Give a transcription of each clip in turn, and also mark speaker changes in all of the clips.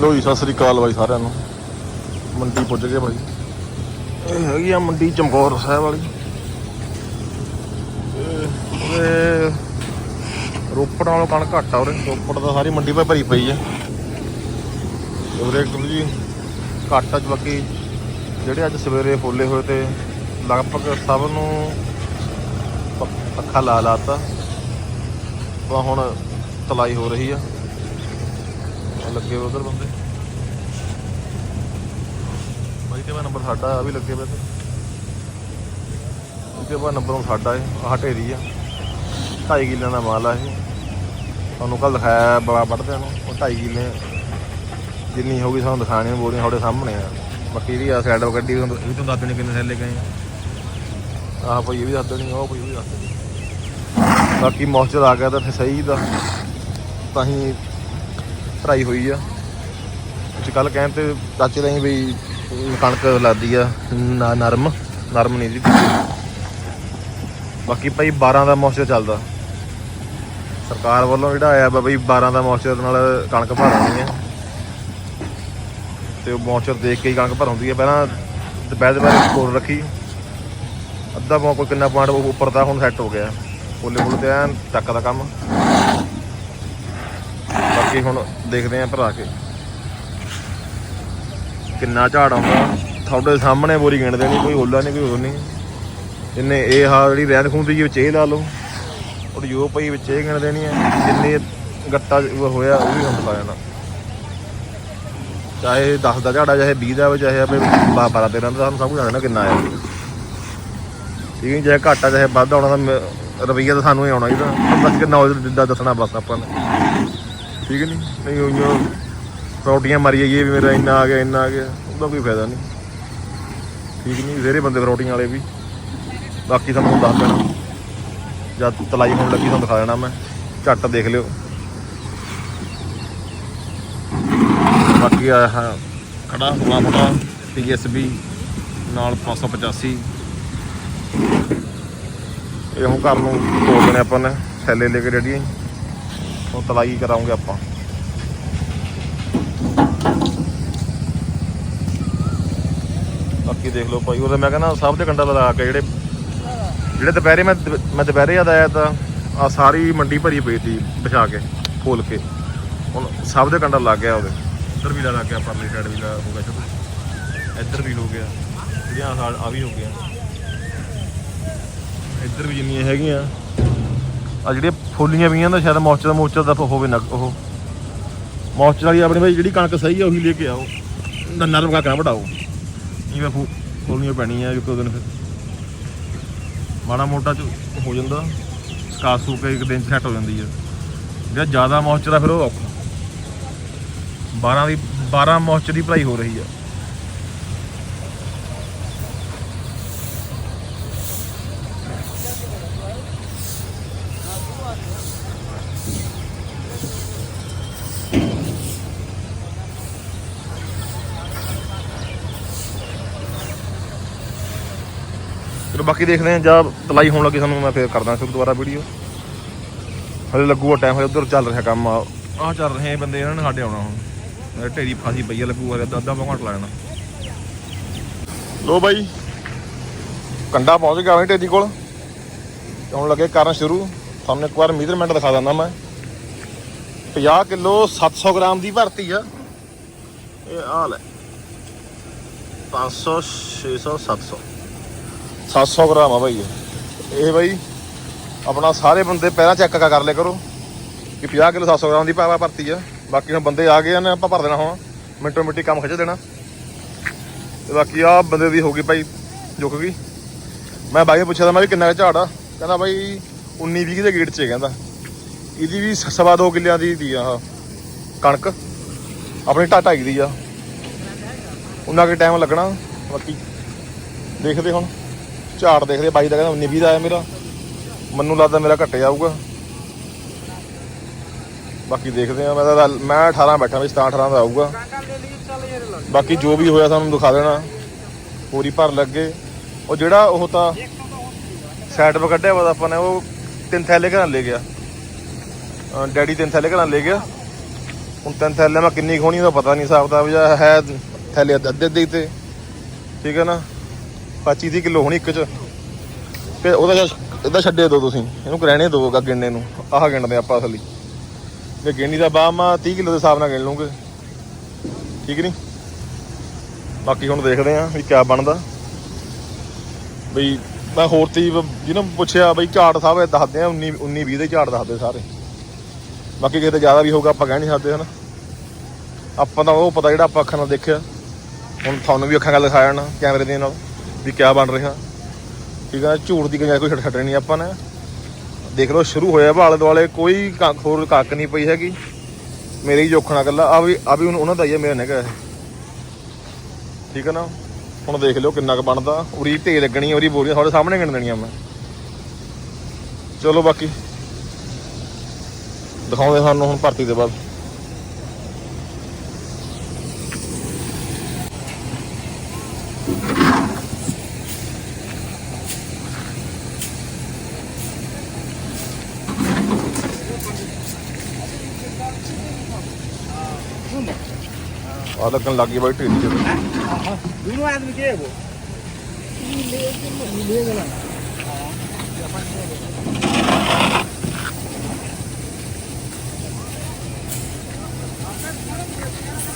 Speaker 1: ਲੋ ਜੀ ਸਤਿ ਸ੍ਰੀ ਅਕਾਲ ਬਾਈ ਸਾਰਿਆਂ ਨੂੰ। ਮੰਡੀ ਪੁੱਜ ਗਏ ਬਾਈ। ਇਹ ਹੈਗੀ ਆ ਮੰਡੀ ਚਮਕੌਰ ਸਾਹਿਬ ਵਾਲੀ। ਇਹ- ਇਹ ਰੋਪੜ ਨਾਲੋਂ ਕਣਕ ਘੱਟ ਆ ਉਰੇ ਰੋਪੜ ਤਾਂ ਸਾਰੀ ਮੰਡੀ 'ਤੇ ਭਰੀ ਪਈ ਹੈ ਉਰੇ ਇੱਕ ਜੀ ਘੱਟ ਆ, ਬਾਕੀ ਜਿਹੜੇ ਅੱਜ ਸਵੇਰੇ ਫੋਲੇ ਹੋਏ ਤੇ ਲਗਭਗ ਸਭ ਨੂੰ ਪ- ਪੱਖਾ ਲਾ, ਲਾਤਾ। ਤਾਂ ਹੁਣ ਤਲਾਈ ਹੋ ਰਹੀ ਆ। ਆਹ ਲੱਗੇ ਉਧਰ ਬੰਦੇ। ਬਾਈ ਤੇ ਨੰਬਰ ਸਾਡਾ ਆ ਵੀ ਲੱਗੇ ਵੇ ਤੇ ਇਹਦੇ ਬਾਅਦ ਨੰਬਰ ਸਾਡਾ ਹੈ ਆਹ ਢੇਰੀ ਆ। 2.5 ਕਿੱਲਿਆਂ ਦਾ ਮਾਲ ਆ ਇਹ। ਤੁਹਾਨੂੰ ਕੱਲ ਦਿਖਾਇਆ ਬੜਾ ਵੱਢਦਿਆਂ ਨੂੰ ਉਹ 2.5 ਕਿੱਲੇ ਜਿੰਨੀ ਹੋਗੀ ਸਾਨੂੰ ਦਿਖਾਣੀ ਬੋਲੀਆਂ ਤੁਹਾਡੇ ਸਾਹਮਣੇ ਆ। ਬਾਕੀ ਇਹਦੀ ਆ ਸਾਈਡ ਗੱਡੀ ਵੀ ਤੁਹਾਨੂੰ- ਦੱਸ ਦੇਣੀ ਕਿੰਨੇ ਥੈਲੇ ਗਏ ਆ। ਆਹ ਭਾਈ ਇਹ ਵੀ ਦੱਸ ਦੇਣੀ ਉਹ ਭਾਈ ਵੀ ਦੱਸ ਦੇਣੀ। ਬਾਕੀ ਮੌਸਚਰ ਆ ਗਿਆ ਤਾਂ ਸਹੀ ਦਾ। ਤਾਂ ਹੀ ਭਰਾਈ ਹੋਈ ਆ। ਅੱਜ ਕੱਲ ਕਹਿਣ ਤੇ ਚਾਚੇ ਲਈ ਵੀ ਕਣਕ ਲੱਗਦੀ ਆ, ਨਾ ਨਰਮ ਨਰਮ ਨਹੀਂ ਜੀ। ਬਾਕੀ ਭਾਈ 12 ਦਾ ਮੌਸਚਰ ਚੱਲਦਾ। ਸਰਕਾਰ ਵੱਲੋਂ ਜਿਹੜਾ ਆਇਆ ਵਾ ਬਈ 12 ਦਾ ਮੌਸਚਰ ਨਾਲ ਕਣਕ ਭਰਾਉਣੀ ਆ। ਤੇ ਉਹ ਮੌਸਚਰ ਦੇਖ ਕੇ ਹੀ ਕਣਕ ਭਰਾਉਂਦੀ ਆ। ਪਹਿਲਾਂ ਦੁਪਹਿਰ ਦੁਪਹਿਰ ਕੋਲ ਰੱਖੀ। ਅੱਧਾ ਪੌਂ ਕੋਈ ਕਿੰਨਾ ਪੁਆਇੰਟ ਉੱਪਰ ਦਾ ਹੁਣ ਸੈੱਟ ਹੋ ਗਿਆ। ਫੁੱਲੇ ਫੁੱਲ ਤੇ ਐਨ ਚੱਕ ਦਾ ਕੰਮ। ਬਾਕੀ ਹੁਣ ਦੇਖਦੇ ਆਂ ਭਰਾ ਕੇ। ਕਿੰਨਾ ਝਾੜ ਆਉਂਦਾ। ਤੁਹਾਡੇ ਸਾਹਮਣੇ ਬੋਰੀ ਗਿਣਦੇ ਨਹੀਂ ਕੋਈ ਹੋਲਾ ਨਹੀਂ ਕੋਈ ਹੋਰ ਨਹੀਂ। ਇਹਨੇ ਇਹ ਹਾ ਜਿਹੜੀ ਰਹਿੰਦ ਖੂੰਦੀ ਜੀ ਵਿੱਚ ਇਹ ਲਾ ਲਓ। ਔਰ ਯੋ ਪਈ ਵਿੱਚ ਇਹ ਗਿਣ ਦੇਣੀ ਹੈ। ਜਿੰਨੇ ਗੱਟਾ ਹੋਇਆ ਉਹ ਵੀ ਹੁਣ ਪਾ ਜਾਣਾ ਚਾਹੇ 10 ਦਾ ਝਾੜਾ ਚਾਹੇ 20 ਦਾ ਹੋਵੇ, ਚਾਹੇ ਆਪੇ 12 13 ਦਾ ਸਾਨੂੰ ਸਭ ਕੁਝ ਜਾਣਨਾ ਕਿੰਨਾ ਆਇਆ। ਠੀਕ ਹੈ ਜੀ, ਚਾਹੇ ਘਾਟਾ ਚਾਹੇ ਵੱਧ ਆਉਣਾ ਤਾਂ ਰੁਪਈਆ ਤਾਂ ਸਾਨੂੰ ਹੀ ਆਉਣਾ ਇਹਦਾ ਬਸ ਕਿੰਨਾ ਹੋ ਦੱਸਣਾ ਬਸ ਆਪਾਂ ਨੇ। ਠੀਕ ਨਹੀਂ? ਨਹੀਂ ਉਹ ਰੋਟੀਆਂ ਮਾਰੀ ਜਾਈਏ ਵੀ ਮੇਰਾ ਇੰਨਾ ਆ ਗਿਆ, ਇੰਨਾ ਆ ਗਿਆ, ਉਹਦਾ ਕੋਈ ਫਾਇਦਾ ਨਹੀਂ। ਠੀਕ ਨਹੀਂ? ਜਿਹੜੇ ਬੰਦੇ ਰੋਟੀਆਂ ਵਾਲੇ ਵੀ। ਬਾਕੀ ਤੁਹਾਨੂੰ ਦੱਸ ਦੇਣਾ। ਜਦ ਤਲਾਈ ਹੋਣ ਲੱਗੀ ਤੁਹਾਨੂੰ ਦਿਖਾ ਦੇਣਾ ਮੈਂ। ਝੱਟ ਦੇਖ ਲਿਓ। ਬਾਕੀ ਆ ਆਹ ਖੜਾ, ਹੋਣਾ ਫਟਾ ਟੀਐਸਬੀ ਨਾਲ 585 ਇਹ ਹੁਣ ਘਰ ਨੂੰ ਤੋੜ ਦੇਣੇ ਆਪਾਂ ਨੇ ਥੈਲੇ ਲੈ ਕੇ ਰੈਡੀ ਹੁਣ ਤਲਾਈ ਕਰਾਉਂਗੇ ਆਪਾਂ। ਬਾਕੀ ਦੇਖ ਲਓ ਭਾਈ ਉਹਦੇ ਮੈਂ ਕਹਿੰਦਾ ਸਭ ਦੇ ਕੰਡਾ ਲਗਾ ਕੇ ਜਿਹੜੇ ਜਿਹੜੇ ਦੁਪਹਿਰੇ ਮੈਂ ਮੈਂ ਦੁਪਹਿਰੇ ਜਦ ਆਇਆ ਤਾਂ ਆ ਸਾਰੀ ਮੰਡੀ ਭਰੀ ਪਈ ਸੀ ਵਿਛਾ ਕੇ, ਖੋਲ ਕੇ। ਹੁਣ ਸਭ ਦੇ ਕੰਡਾ ਲੱਗ ਗਿਆ ਉਹਦੇ। ਇੱਧਰ ਵੀ ਲੱਗ ਗਿਆ ਪਰਲੀ ਸਾਈਡ ਵੀ ਲੱਗ ਹੋ ਗਿਆ ਸ਼ੁਰੂ। ਇੱਧਰ ਵੀ ਹੋ ਗਿਆ। ਜਿਹੜੀਆਂ ਆਹ ਆ ਵੀ ਹੋ ਗਿਆ ਇੱਧਰ ਵੀ ਜਿੰਨੀਆਂ ਹੈਗੀਆਂ। ਆ ਜਿਹੜੀਆਂ ਫੋਲੀਆਂ ਪਈਆਂ ਤਾਂ ਸ਼ਾਇਦ ਮੌਚਰ ਦਾ ਮੌਚਰ ਦਾ ਹੋਵੇ ਨਾ, ਉਹ। ਮੌਚਰ ਵਾਲੀ ਆਪਣੀ ਭਾਈ ਜਿਹੜੀ ਕਣਕ ਸਹੀ ਆ, ਉਹੀ ਲੈ ਕੇ ਆਓ। ਨ- ਨਰਮ ਕਣਕ ਨਾ ਵਢਾਓ ਇਹ ਫੂ, ਫੁੱਲੀਆਂ ਪੈਣੀਆਂ ਇੱਕ ਦੋ ਦਿਨ ਫਿਰ ਮਾੜਾ ਮੋਟਾ ਚ ਹੋ ਜਾਂਦਾ, ਸਕਾਸ ਸੂ ਕੇ ਇੱਕ ਦਿਨ ਚ ਸੈੱਟ ਹੋ ਜਾਂਦੀ ਹੈ ਜਿਹੜਾ ਜ਼ਿਆਦਾ ਮੌਚਰ ਆ, ਫਿਰ ਉਹ ਔਖਾ। 12 ਦੀ 12 ਮੌਚਰ ਦੀ ਭਰਾਈ ਹੋ ਰਹੀ ਆ। ਬਾਕੀ ਦੇਖਦੇ ਹਾਂ, ਜਾਂ ਤਲਾਈ ਹੋਣ ਲੱਗੀ ਸਾਨੂੰ, ਮੈਂ ਫੇਰ ਕਰਦਾ ਫਿਰ ਦੁਬਾਰਾ ਵੀਡੀਓ ਹਲੇ ਲੱਗੂਗਾ ਟਾਈਮ ਹੋਇਆ ਉਧਰ ਚੱਲ ਰਿਹਾ ਕੰਮ। ਆ ਆਹ ਚੱਲ ਰਹੇ ਬੰਦੇ, ਇਹਨਾਂ ਨੇ ਸਾਡੇ ਆਉਣਾ ਹੁਣ। ਢੇਰੀ ਫਾਸੀ ਪਈ ਆ, ਲੱਗੂਗਾ ਹਲੇ ਅੱਧਾ ਅੱਧਾ ਪੌਂ ਘੰਟਾ ਲੱਗਣਾ ਲੋ ਬਾਈ, ਕੰਡਾ ਪਹੁੰਚ ਗਿਆ ਮੈਂ ਢੇਰੀ ਕੋਲ। ਤੇ ਹੁਣ ਲੱਗੇ ਕਰਨ ਸ਼ੁਰੂ। ਤੁਹਾਨੂੰ ਇੱਕ ਵਾਰ ਮੀਜ਼ਰਮੈਂਟ ਦਿਖਾ ਦਿੰਦਾ ਮੈਂ। 50 ਕਿਲੋ 700 ਗ੍ਰਾਮ ਦੀ ਭਰਤੀ ਆ। ਇਹ ਆ ਲੈ 500 600 700 700 ਗ੍ਰਾਮ ਆ ਬਾਈ ਇਹ। ਇਹ ਬਾਈ, ਆਪਣਾ ਸਾਰੇ ਬੰਦੇ ਪਹਿਲਾਂ ਚੈੱਕ ਕਰ ਲਿਆ ਕਰੋ ਕਿ 50 ਕਿਲੋ 700 ਗ੍ਰਾਮ ਦੀ ਪਾਵਾ ਭਰਤੀ ਆ। ਬਾਕੀ ਹੁਣ ਬੰਦੇ ਆ ਗਏ ਨੇ ਆਪਾਂ ਭਰ ਦੇਣਾ ਹੁਣ। ਮਿੰਟੋ ਮਿੰਟੀ ਕੰਮ ਖਿੱਚ ਦੇਣਾ। ਤੇ ਬਾਕੀ ਆ ਬੰਦੇ ਦੀ ਹੋ ਗਈ ਭਾਈ ਜੁਕ ਗਈ। ਮੈਂ ਬਾਈ ਨੂੰ ਪੁੱਛਿਆ ਤਾਂ ਮੈਂ ਵੀ ਕਿੰਨਾ ਕੁ ਝਾੜ ਆ। ਕਹਿੰਦਾ ਬਾਈ 19 20 ਦੇ ਗੇਟ 'ਚ ਹੈ ਕਹਿੰਦਾ। ਇਹਦੀ ਵੀ ਸਵਾ ਦੋ ਕਿੱਲਿਆਂ ਦੀ ਦੀ ਆ ਕਣਕ। ਆਪਣੀ ਢਾ ਢਾਈ ਦੀ ਆ। ਉਹਨਾਂ ਕੇ ਟਾਈਮ ਲੱਗਣਾ। ਬਾਕੀ ਦੇਖਦੇ ਹੁਣ। ਝਾੜ ਦੇਖਦੇ ਬਾਈ ਦਾ ਕਹਿੰਦਾ 19 20 ਦਾ ਆਇਆ ਮੇਰਾ। ਮੈਨੂੰ ਲੱਗਦਾ ਮੇਰਾ ਘੱਟੇ ਜਾਊਗਾ। ਬਾਕੀ ਦੇਖਦੇ ਆ, ਮੈਂ ਤਾਂ ਮੈਂ 18 ਬੈਠਾ ਵੀ 17 18 ਦਾ ਆਊਗਾ। ਬਾਕੀ ਜੋ ਵੀ ਹੋਇਆ ਸਾਨੂੰ ਦਿਖਾ ਦੇਣਾ। ਪੂਰੀ ਭਰ ਲੱਗੇ। ਉਹ ਜਿਹੜਾ ਉਹ ਤਾਂ ਸਾਈਡ 'ਤੇ ਕੱਢਿਆ ਵਾ ਆਪਾਂ ਨੇ, ਉਹ ਤਿੰਨ ਥੈਲੇ ਘਰਾਂ ਲੈ ਗਿਆ। ਡੈਡੀ ਤਿੰਨ ਥੈਲੇ ਘਰਾਂ ਲੈ ਗਿਆ। ਹੁਣ ਤਿੰਨ ਥੈਲੇ ਮੈਂ ਕਿੰਨੀ ਖੋਣੀ ਦਾ ਪਤਾ ਨਹੀਂ ਹਿਸਾਬ ਦਾ ਜਾਂ ਹੈ ਥੈਲੇ ਅੱਧੇ ਅੱਧੇ ਤੇ। ਠੀਕ ਹੈ ਨਾ? 25 30 ਕਿਲੋ ਹੋਣੀ ਇੱਕ ਚ। ਤੇ ਉਹਦਾ ਜਿਹਾ- ਇਹਦਾ ਛੱਡੇ ਦੋ ਤੁਸੀਂ, ਇਹਨੂੰ ਗ੍ਰਹਿਣੇ ਦੋ ਅੱਗਾ ਗਿਣਨੇ ਨੂੰ, ਆਹ ਗਿਣਦੇ ਆਪਾਂ ਅਸਲੀ। ਜੇ ਗਿਣਨੀ ਦਾ ਬਾਹ ਮੈਂ 30 ਕਿਲੋ ਦੇ ਹਿਸਾਬ ਨਾਲ ਗਿਣ ਲੂੰਗੇ ਠੀਕ ਨਹੀਂ ਬਾਕੀ ਹੁਣ ਦੇਖਦੇ ਆਂ ਵੀ ਕਿਆ ਬਣਦਾ। ਬਈ ਮੈਂ ਹੋਰ ਤੀ ਜਿਹਨੂੰ ਪੁੱਛਿਆ ਬਈ ਝਾੜ ਸਾਹਿਬ ਇਹ ਦੱਸਦੇ ਆ 19 19 20 ਦੇ ਝਾੜ ਦੱਸਦੇ ਸਾਰੇ। ਬਾਕੀ ਕਿਤੇ ਜ਼ਿਆਦਾ ਵੀ ਹੋਊਗਾ, ਆਪਾਂ ਕਹਿ ਨਹੀਂ ਸਕਦੇ, ਹਨਾ। ਆਪਾਂ ਤਾਂ ਉਹ ਪਤਾ ਜਿਹੜਾ ਆਪਾਂ ਅੱਖਾਂ ਨਾਲ ਦੇਖਿਆ। ਹੁਣ ਤੁਹਾਨੂੰ ਵੀ ਅੱਖਾਂ ਨਾਲ ਦਿਖਾਇਆ ਨਾ ਕੈਮਰੇ ਦੇ ਨਾਲ। ਵੀ ਕਿਆ ਬਣ ਰਿਹਾ। ਠੀਕ ਹੈ ਝੂਠ ਦੀ ਗੁੰਜਾਇਸ਼ ਕੋਈ ਛੱਡ ਛੱਡਣੀ ਨਹੀਂ ਆਪਾਂ ਨੇ। ਦੇਖ ਲਓ, ਸ਼ੁਰੂ ਹੋਇਆ ਵਾ ਆਲੇ ਦੁਆਲੇ, ਕੋਈ ਕੱਖ ਹੋਰ ਕੱਕ ਨਹੀਂ ਪਈ ਹੈਗੀ। ਮੇਰੇ ਹੀ ਜੋਖਣਾ ਕੱਲਾ ਆ ਵੀ ਆ ਵੀ ਉਹਨਾਂ ਦਾ ਹੀ ਹੈ ਮੇਰਾ ਨਹੀਂਗਾ ਠੀਕ ਹੈ ਨਾ? ਹੁਣ ਦੇਖ ਲਿਓ ਕਿੰਨਾ ਕੁ ਬਣਦਾ। ਉਰੀ ਢੇ ਲੱਗਣੀ ਉਰੀ ਬੋਰੀਆਂ ਤੁਹਾਡੇ ਸਾਹਮਣੇ ਗਿਣ ਦੇਣੀਆਂ ਮੈਂ। ਚਲੋ ਬਾਕੀ। ਦਿਖਾਉਂਦੇ ਸਾਨੂੰ ਹੁਣ ਭਰਤੀ ਦੇ ਬਾਅਦ। तुम आधा कल लागे बैठे
Speaker 2: दोनों आदमी के वो ले गला Thank you.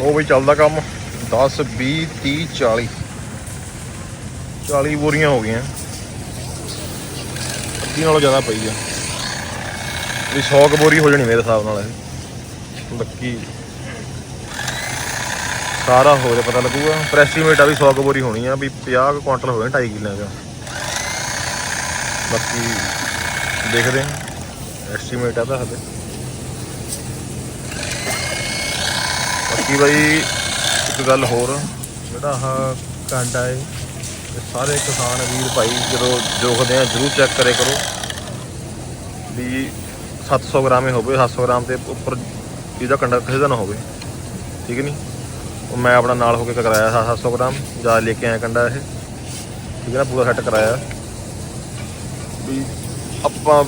Speaker 1: ਉਹ ਵੀ ਚੱਲਦਾ ਕੰਮ। 10 20 30 40 40 ਬੋਰੀਆਂ ਹੋ ਗਈਆਂ। ਅੱਧੀ ਨਾਲੋਂ ਜ਼ਿਆਦਾ ਪਈ ਆ। ਵੀ 100 ਕੁ ਬੋਰੀ ਹੋ ਜਾਣੀ ਮੇਰੇ ਹਿਸਾਬ ਨਾਲ ਇਹ। ਲੱਕੀ ਸਾਰਾ ਹੋ ਜਾ ਪਤਾ ਲੱਗੂਗਾ। ਪਰ ਐਸਟੀਮੇਟ ਆ ਵੀ 100 ਕੁ ਬੋਰੀ ਹੋਣੀ ਆ। ਵੀ 50 ਕੁ ਕੁਆਂਟਲ ਹੋਵੇ 2.5 ਕਿੱਲਿਆਂ ਦਾ। ਬਾਕੀ ਦੇਖਦੇ ਹਾਂ ਐਸਟੀਮੇਟ ਆ ਤਾਂ ਹਲੇ ਬਾਕੀ ਬਾਈ, ਇੱਕ ਗੱਲ ਹੋਰ, ਜਿਹੜਾ ਆਹ ਕਾਂਡਾ ਹੈ ਸਾਰੇ ਕਿਸਾਨ ਵੀਰ ਭਾਈ ਜਦੋਂ ਜੋਖਦੇ ਆ, ਜਰੂਰ ਚੈੱਕ ਕਰੇ ਕਰੋ ਵੀ 700 ਗ੍ਰਾਮ ਹੀ ਹੋਵੇ 700 ਗ੍ਰਾਮ ਤੇ ਉੱਪਰ ਇਹਦਾ ਕੰਡਾ ਕਿਸੇ ਦਾ ਨਾ ਹੋਵੇ, ਠੀਕ ਨਹੀਂ? ਉਹ ਮੈਂ ਆਪਣਾ ਨਾਲ ਹੋ ਕੇ ਕਰਾਇਆ 700 ਗ੍ਰਾਮ, ਜਾਂ ਲੈ ਕੇ ਆਇਆ ਕੰਡਾ ਇਹ, ਠੀਕ ਹੈ ਨਾ, ਪੂਰਾ ਸੈੱਟ ਕਰਾਇਆ। ਵੀ ਆਪਾਂ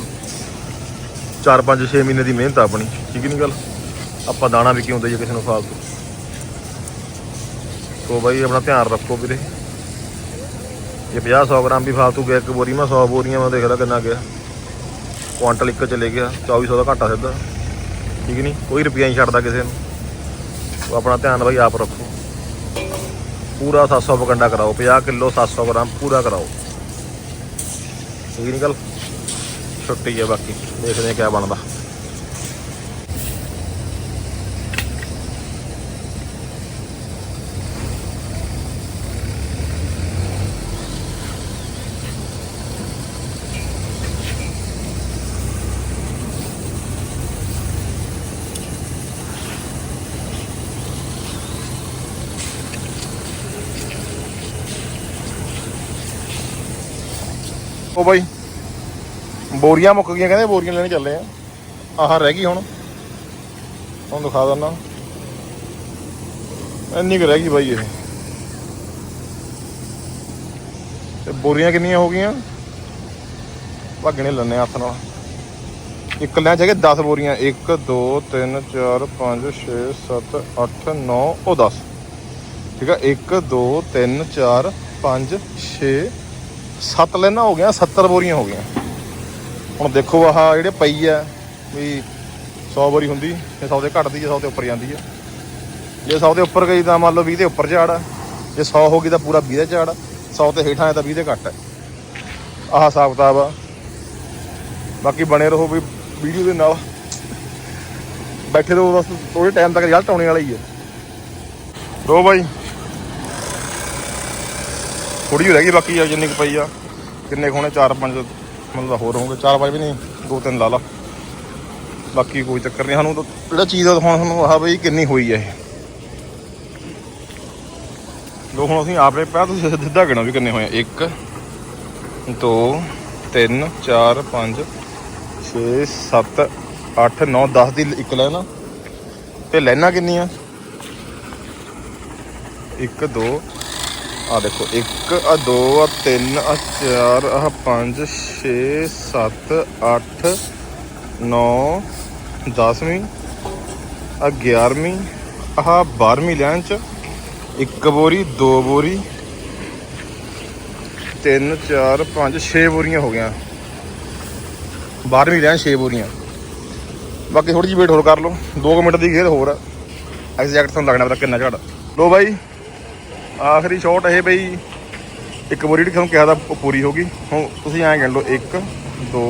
Speaker 1: 4 5 6 ਮਹੀਨੇ ਦੀ ਮਿਹਨਤ ਆਪਣੀ, ਠੀਕ ਨਹੀਂ ਗੱਲ? ਆਪਾਂ ਦਾਣਾ ਵੀ ਕਿਉਂ ਦਈਏ ਕਿਸੇ ਨੂੰ ਫਾਲਤੂ? ਸੋ ਬਾਈ, ਆਪਣਾ ਧਿਆਨ ਰੱਖੋ ਵੀਰੇ। ਇਹ 50 100 ਗ੍ਰਾਮ ਵੀ ਫਾਲਤੂ ਗਿਆ, ਇੱਕ ਬੋਰੀ ਮੈਂ 100 ਬੋਰੀਆਂ, ਮੈਂ ਦੇਖਦਾ ਕਿੰਨਾ ਗਿਆ। ਕੁਆਂਟਲ ਇੱਕ ਚਲੇ ਗਿਆ 2400 ਦਾ ਘਾਟਾ ਸਿੱਧਾ। ਠੀਕ ਨਹੀਂ? ਕੋਈ ਰੁਪਈਆ ਨਹੀਂ ਛੱਡਦਾ ਕਿਸੇ ਨੂੰ। ਉਹ ਆਪਣਾ ਧਿਆਨ ਬਾਈ ਆਪ ਰੱਖੋ। ਪੂਰਾ 700 ਪਕੰਡਾ ਕਰਾਓ 50 ਕਿਲੋ 700 ਗ੍ਰਾਮ ਪੂਰਾ ਕਰਾਓ। ਠੀਕ ਨਹੀਂ ਗੱਲ? ਛੁੱਟੀ ਹੈ ਬਾਕੀ, ਦੇਖਦੇ ਹਾਂ ਕਿਆ ਬਣਦਾ। ਉਹ ਬਾਈ, ਬੋਰੀਆਂ ਮੁੱਕ ਗਈਆਂ, ਕਹਿੰਦੇ ਬੋਰੀਆਂ ਲੈਣ ਚੱਲੇ ਆ। ਆਹ ਰਹਿ ਗਈ ਹੁਣ। ਹੁਣ ਦਿਖਾ ਦਿੰਦਾ। ਇੰਨੀ ਕੁ ਰਹਿ ਗਈ ਬਾਈ ਇਹ। ਤੇ ਬੋਰੀਆਂ ਕਿੰਨੀਆਂ ਹੋ ਗਈਆਂ? ਭਾਗਣੇ ਲੈਣੇ ਹੱਥ ਨਾਲ। ਇੱਕ ਲੈ ਜਾਗੇ 10 ਬੋਰੀਆਂ। 1 2 3 4 5 6 7 8 9 ਉਹ 10 ਠੀਕ ਆ? 1 2 3 4 5 6 ਸੱਤ ਲੈਣਾ ਹੋ ਗਿਆ 70 ਬੋਰੀਆਂ ਹੋ ਗਈਆਂ। ਹੁਣ ਦੇਖੋ ਆਹ ਜਿਹੜੇ ਪਈ ਆ, ਵੀ 100 ਬੋਰੀ ਹੁੰਦੀ ਜੇ 100 ਦੇ ਘਟਦੀ ਜੇ 100 ਦੇ ਉੱਪਰ ਜਾਂਦੀ ਹੈ ਜੇ 100 ਦੇ ਉੱਪਰ ਗਈ ਤਾਂ ਮੰਨ ਲਓ 20 ਦੇ ਉੱਪਰ ਝਾੜ ਆ। ਜੇ 100 ਹੋ ਗਈ ਤਾਂ ਪੂਰਾ 20 ਦਾ ਝਾੜ ਆ। 100 ਤੇ ਹੇਠਾਂ ਹੈ ਤਾਂ 20 ਦੇ ਘੱਟ ਹੈ ਆਹ ਹਿਸਾਬ ਕਿਤਾਬ ਆ। ਬਾਕੀ ਬਣੇ ਰਹੋ ਵੀ ਵੀਡੀਓ ਦੇ ਨਾਲ। ਬੈਠੇ ਰਹੋ ਬਸ ਥੋੜੇ ਟਾਈਮ ਤੱਕ ਰਿਜ਼ਲਟ ਆਉਣੇ ਵਾਲਾ ਹੀ ਹੈ ਰੋ ਬਾਈ। ਥੋੜੀ ਜਿਹੀ ਰਹਿ ਗਈ, ਬਾਕੀ ਆ ਜਿੰਨੀ ਕੁ ਪਈ ਆ। ਕਿੰਨੇ ਖੋਣੇ 4 5 ਮਤਲਬ ਹੋਰ ਹੋਣਗੇ। 4 5 ਵੀ ਨਹੀਂ 2 3 ਲਾ ਲਾ। ਬਾਕੀ ਕੋਈ ਚੱਕਰ ਨਹੀਂ। ਸਾਨੂੰ ਤਾਂ ਜਿਹੜਾ ਚੀਜ਼ ਦਾ ਦਿਖਾਉਣਾ ਸਾਨੂੰ ਆਹ ਬਈ ਕਿੰਨੀ ਹੋਈ ਹੈ ਇਹ। ਲੋ ਹੁਣ ਅਸੀਂ ਆਪੇ ਪਿਆ ਤੁਸੀਂ ਸਿੱਧਾ ਗਿਣੋ ਵੀ ਕਿੰਨੇ ਹੋਏ 1 2 3 4 5 6 7 8 9 10 ਦੀ ਇੱਕ ਲਾਈਨ ਆ। ਤੇ ਲਾਈਨਾਂ ਕਿੰਨੀਆਂ? 1 2 ਆ ਦੇਖੋ 1 ਆ 2 ਆ 3 ਆ 4 ਆ 5 6 7 8 9 10ਵੀਂ ਆ 11ਵੀਂ ਆਹ 12ਵੀਂ ਲੈਣ ਚ, ਇੱਕ ਬੋਰੀ, ਦੋ ਬੋਰੀ, ਤਿੰਨ, ਚਾਰ, ਪੰਜ 6 ਬੋਰੀਆਂ ਹੋ ਗਈਆਂ। 12ਵੀਂ ਲਾਈਨ 6 ਬੋਰੀਆਂ। ਬਾਕੀ ਥੋੜੀ ਜਿਹੀ ਵੇਟ ਹੋਰ ਕਰ ਲਓ। 2 ਮਿੰਟ ਦੀ ਗੇਰ ਹੋਰ ਆ। ਐਗਜ਼ੈਕਟ ਤੁਹਾਨੂੰ ਲੱਗਣਾ ਪਤਾ ਕਿੰਨਾ ਝਾੜ ਲੋ ਬਾਈ। ਆਖਰੀ ਸ਼ਾਟ ਇਹ ਬਈ, ਇੱਕ ਬੋਰੀ ਜਿਹੜੀ ਤੁਹਾਨੂੰ ਕਿਹਾ ਦਾ ਪੂਰੀ ਹੋ ਗਈ। ਹੁਣ ਤੁਸੀਂ ਐਂ ਗਿਣ ਲਓ 1 2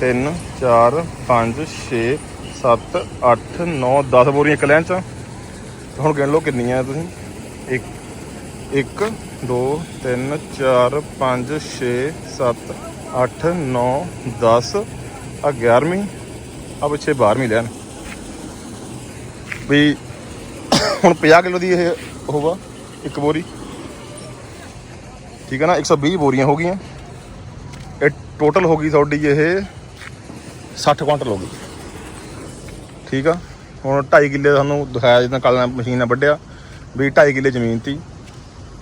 Speaker 1: 3 4 5 6 7 8 9 10 ਬੋਰੀਆਂ ਇੱਕ ਲੈਣ ਚ। ਹੁਣ ਗਿਣ ਲਓ ਕਿੰਨੀਆਂ ਤੁਸੀਂ। 1 1 2 3 4 5 6 7 8 9 10 ਆ 11ਵੀਂ ਆ ਪਿੱਛੇ 12ਵੀਂ ਲੈਣ ਵੀ ਹੁਣ 50 ਕਿਲੋ ਦੀ ਇਹ ਹੋਵਾ ਇੱਕ ਬੋਰੀ। ਠੀਕ ਹੈ ਨਾ 120 ਬੋਰੀਆਂ ਹੋ ਗਈਆਂ। ਇਹ ਟੋਟਲ ਹੋ ਗਈ ਤੁਹਾਡੀ ਇਹ 60 ਕੁਇੰਟਲ ਹੋ ਗਈ। ਠੀਕ ਆ, ਹੁਣ 2.5 ਕਿੱਲੇ ਤੁਹਾਨੂੰ ਦਿਖਾਇਆ ਜਿੱਦਾਂ ਕੱਲ ਮਸ਼ੀਨ ਨਾਲ ਵੱਢਿਆ, ਵੀ 2.5 ਕਿੱਲੇ ਜ਼ਮੀਨ ਤੀ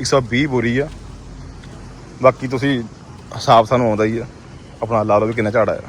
Speaker 1: 120 ਬੋਰੀ ਆ। ਬਾਕੀ ਤੁਸੀਂ ਹਿਸਾਬ ਸਾਨੂੰ ਆਉਂਦਾ ਹੀ ਆ, ਆਪਣਾ ਲਾ ਲਓ ਵੀ ਕਿੰਨਾ ਝਾੜ ਆਇਆ।